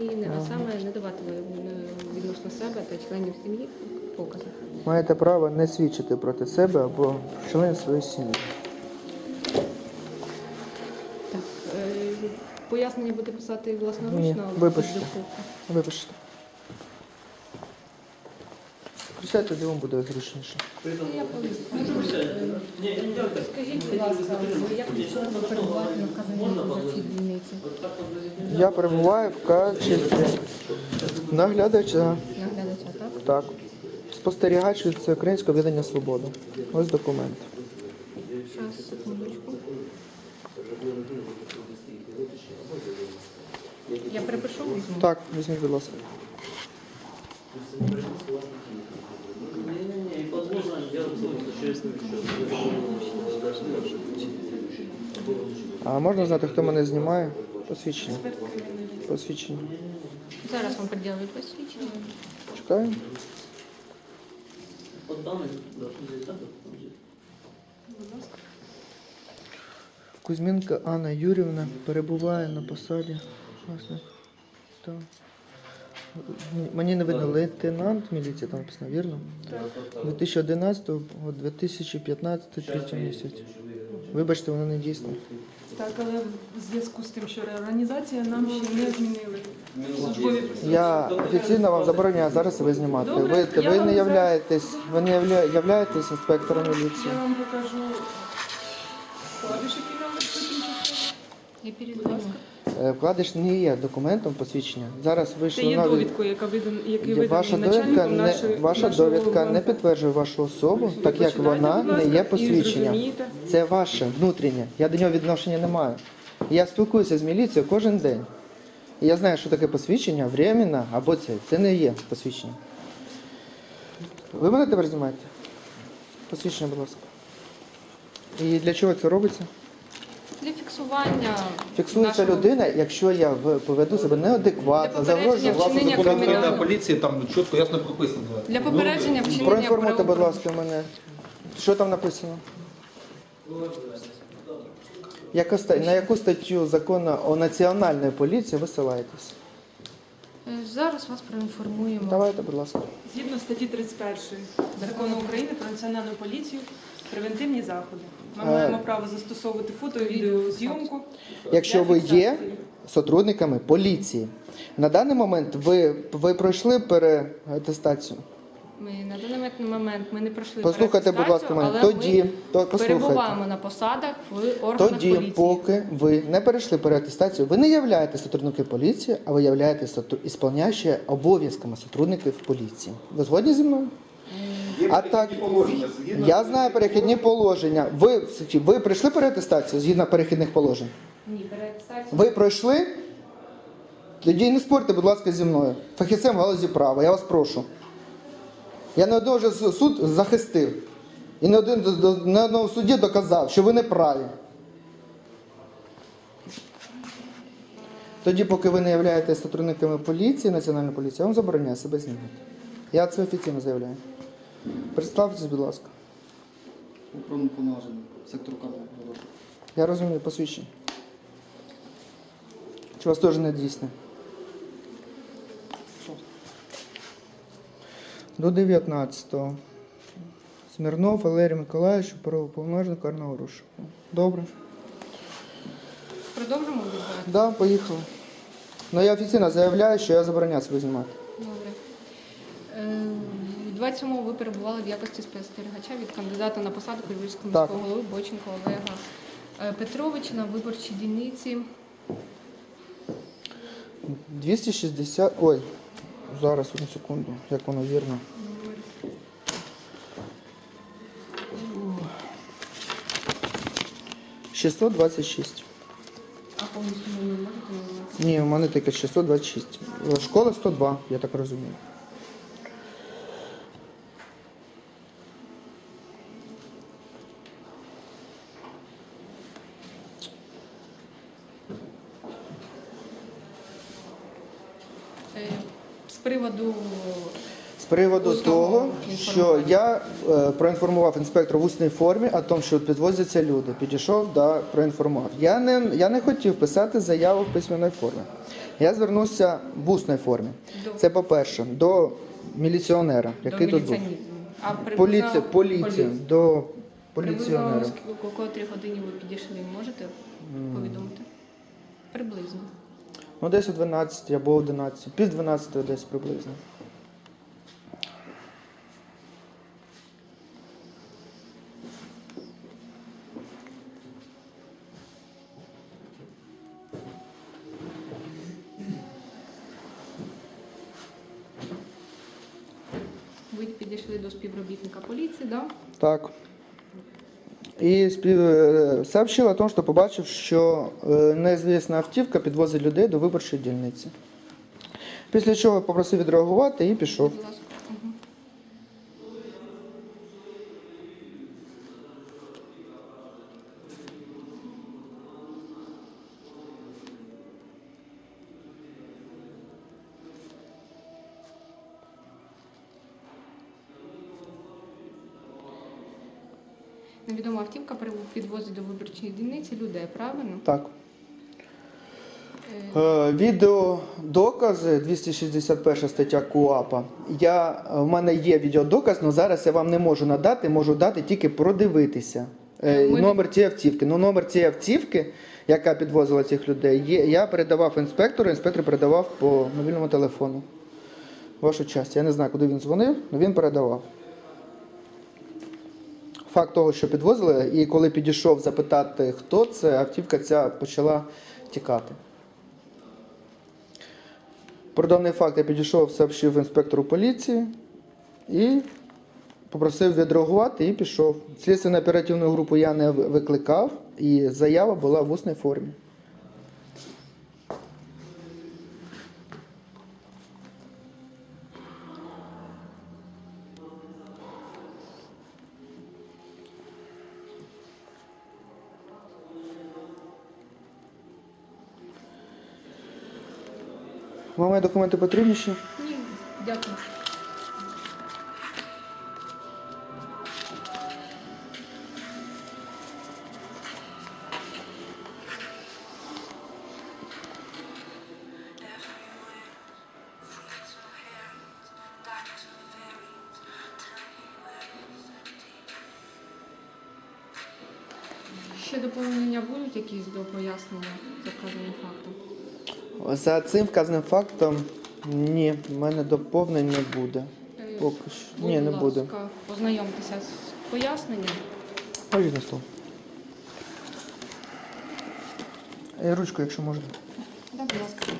А саме не давати відносно себе та членів сім'ї покази. Маєте право не свідчити проти себе або членів своєї сім'ї. Так, е, пояснення буде писати власноручно, Ні, але випишіть. Випишете. Присядьте, тоді вам буде зручніше. Я. Скажіть, будь ласка, як ви перебувати на вказаній за цій дільниці? Я перебуваю в качестві наглядача. Наглядача, так? Так. Спостерігач від Всеукраїнського об'єднання Свобода. Ось документ. Зараз, секундочку. Я перепишу візьму. Так, візьміть, будь ласка. Не-не-не, и подвозом делать существенный А можна знати, хто мене знімає? Посвідчення. Посвідчення. Зараз вам приділили посвідчення. Чекаю. Под данные должны здесь, да, там здесь. Кузьмінка Анна Юрівна перебуває на посаді. Власне, так. Мені не видно лейтенант міліції, там написано, вірно? 2011 2015 третій місяць. Вибачте, воно не дійсне. Так, але в зв'язку з тим, що реорганізація нам ще не змінили службові. Я офіційно вам забороняю зараз ви знімати. Добре, Ви, я ви вам не являєтесь, ви не явля- являєтесь інспектором міліції. Я вам покажу клавіші, які нам тимчасово. Я передзвоню. Е, Вкладиш не є документом посвідчення. Зараз Це вийшло є нові. довідкою, яка видана, який Ваша виданий довідка начальником не нашої ваша нашого довідка не підтверджує вашу особу, Ви так як почитайте, вона будь не ласка, є і посвідченням. зрозумієте. Це ваше внутрішнє. Я до нього відношення не маю. Я спілкуюся з міліцією кожен день. І я знаю, що таке посвідчення, временно або це. Це не є посвідчення. Ви мене тепер знімаєте? Посвідчення, будь ласка. І для чого це робиться? Для фіксування Фіксується нашого- людина, якщо я в- поведу себе неадекватно, Для попередження вчинення Власне, України поліції там чітко ясно прописано. Для попередження вчинення Проінформуйте, будь правопорушень. ласка, мене. Що там написано? Яка ста- на яку статтю закону о національній поліції ви ссилаєтесь? Е, Зараз вас проінформуємо. Давайте, будь ласка. Згідно статті 31 Закону України про національну поліцію, превентивні заходи. Ми Е. маємо право застосовувати фото і відеозйомку. Якщо ви є сотрудниками поліції, на даний момент ви, ви пройшли переатестацію. Ми на даний момент ми не пройшли Послухайте, будь ласка, переатестацію, мене. але Тоді, ми то, послухайте. перебуваємо на посадах в органах Тоді, поліції. поки ви не перейшли переатестацію, ви не являєтесь сотрудником поліції, а ви являєтесь ісполняючи обов'язками сотрудників поліції. Ви згодні зі мною? А так, я знаю перехідні положення. Ви, ви пройшли переатестацію згідно перехідних положень? Ні, переатестацію. Ви пройшли? Тоді не спорте, будь ласка, зі мною. Фахівцем в галузі права, я вас прошу. Я не одного вже суд захистив. І не один не одного судді доказав, що ви не праві. Тоді, поки ви не являєтесь сотрудниками поліції, національної поліції, я вам забороняю себе знімати. Я це офіційно заявляю. Представтесь, будь ласка. Управління повноваження сектору карного Я розумію посвідчення. Чи у вас теж не дійсне? До 19-го. Смірнов Валерій Миколаївич, правоповноважений карного розшуку. Добре. Продовжимо відбувати? Да, поїхали. Ну я офіційно заявляю, що я забороняю себе знімати. Добре. Е, У 27-му ви перебували в якості спостерігача від кандидата на посаду Кривівського Так. міського голови Боченка Олега Е, Петровича на виборчій дільниці. 260. Ой, зараз одну секунду, як воно вірно. Шістсот двадцять шість. А повністю не можете? Ні, у мене тільки 626. Школа 102, я так розумію. Е, З приводу того, що я е, проінформував інспектора в усній формі о тому, що підвозяться люди. Підійшов да проінформував. Я не, я не хотів писати заяву в письменній формі. Я звернувся в усній формі. До- Це по-перше, до міліціонера, який до тут був. А приблизно- Поліція, поліція, до поліціонера. Приблизно ск- о котрій годині ви підійшли, можете повідомити? Приблизно. Ну, десь о 12 або 11, пів 12 десь приблизно. Співробітника поліції, да? Так. І спів... сообщила сообщив о том, що побачив, що е, незвісна автівка підвозить людей до виборчої дільниці. Після чого попросив відреагувати і пішов. Будь ласка. Мгм. Невідома автівка підвозить до виборчої дільниці людей, правильно? Так. Е, Е, Відео 261 стаття КУАПа. Я, в мене є відеодоказ, але зараз я вам не можу надати, можу дати тільки продивитися. Е, Ми- Номер цієї автівки. Ну, номер цієї автівки, яка підвозила цих людей, є, я передавав інспектору, інспектор передавав по мобільному телефону. Вашу часть. Я не знаю, куди він дзвонив, але він передавав. Факт того, що підвозили, і коли підійшов запитати, хто це, автівка ця почала тікати. Про даний факт я підійшов, сообщив інспектору поліції і попросив відреагувати і пішов. Слідственну оперативну групу я не викликав, і заява була в усній формі. Мої документи потрібні ще? Ні, дякую. Ще доповнення будуть якісь до пояснення за вказаним фактом? За цим вказаним фактом ні, в мене доповнень не буде. Е, Поки що. Будь Ні, не ласка, буде. Ознайомтеся з поясненням. Ложіть на стол. Ручку, якщо можна. Да, будь ласка.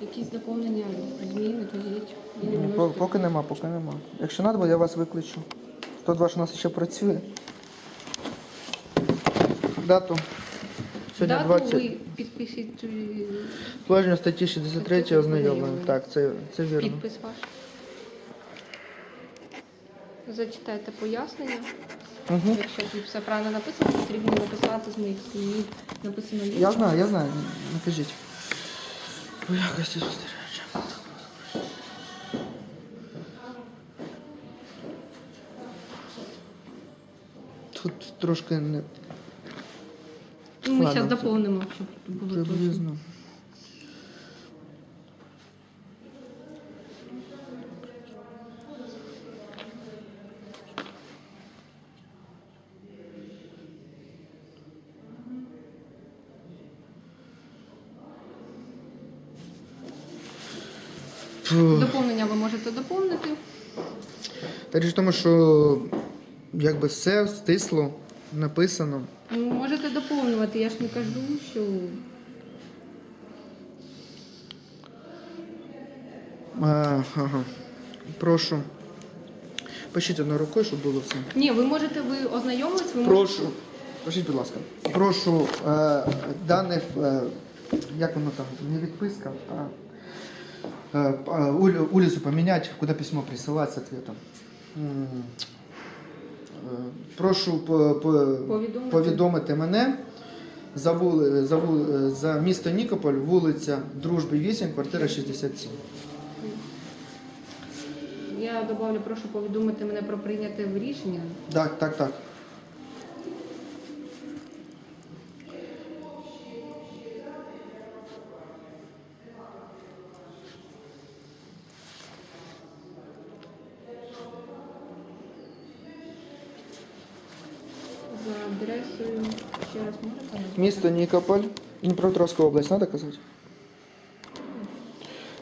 Якісь доповнення, зміни. І Ні, по- Поки нема, поки нема. Якщо треба, я вас викличу. 102 ж у нас ще працює. Дату. Сьогодні Дату 20. ви підпишіть е, Положення статті 63 Статті ознайомлено. ознайомлено. Так, це, це вірно. підпис ваш. Зачитайте пояснення. Угу. Якщо тут все правильно написано, потрібно написати з моїх слів. Написано є. Я знаю, я знаю. Накажіть. У якості спостерігача. Тут трошки не Ну, Ми зараз доповнимо, щоб було точно. Доповнення ви можете доповнити. Та річ в тому, що якби все стисло, написано. Можете доповнювати, я ж не кажу, що А, ага. Прошу. Пишіть одною рукою, щоб було все. ні, ви можете ви ознайомились, ви Прошу. Пишіть, будь ласка. Прошу е, дане, е, як воно там, не відписка, а е, е, улю- улицу поміняти, куди письмо присилати з ответом. М, Прошу по- по- Повідомити. повідомити мене за, вули, за, вули, за місто Нікополь, вулиця Дружби 8, квартира 67. Я добавлю, прошу повідомити мене про прийняте рішення. Так, так, так. За адресою. Ще раз можете? Місто Нікополь, Дніпропетровська область, треба казати?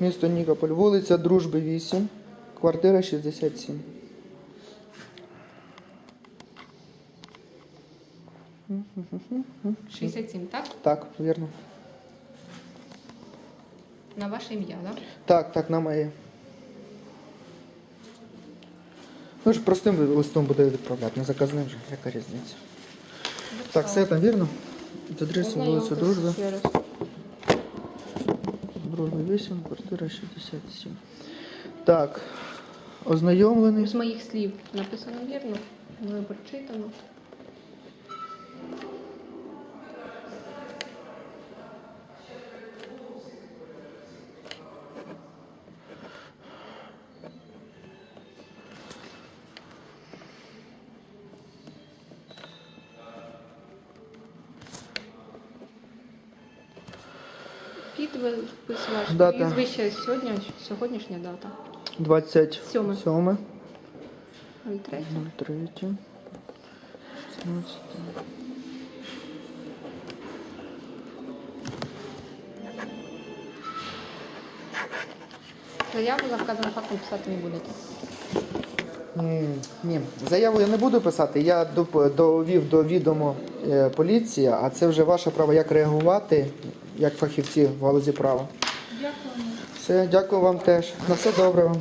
Місто Нікополь, вулиця Дружби 8, квартира 67. 67, так? Так, вірно. На ваше ім'я, так? Так, так, на моє. Ну ж простим листом буде відправляти, не заказним вже, яка різниця. Так, все там вірно? З адресу вулиця Дружби. Ще 8, квартира 67. Так, ознайомлений. З моїх слів написано вірно, мною прочитано. Підпис ваш Дата. прізвище сьогодні, сьогоднішня дата. 27. Сьоме. 03. 03. 16. Заяву за вказаним фактом писати не будете. М, Ні, заяву я не буду писати. Я доп- довів до відомо е, поліції, а це вже ваше право, як реагувати, як фахівці в галузі права. Дякую. Все, дякую вам теж. На все добре вам.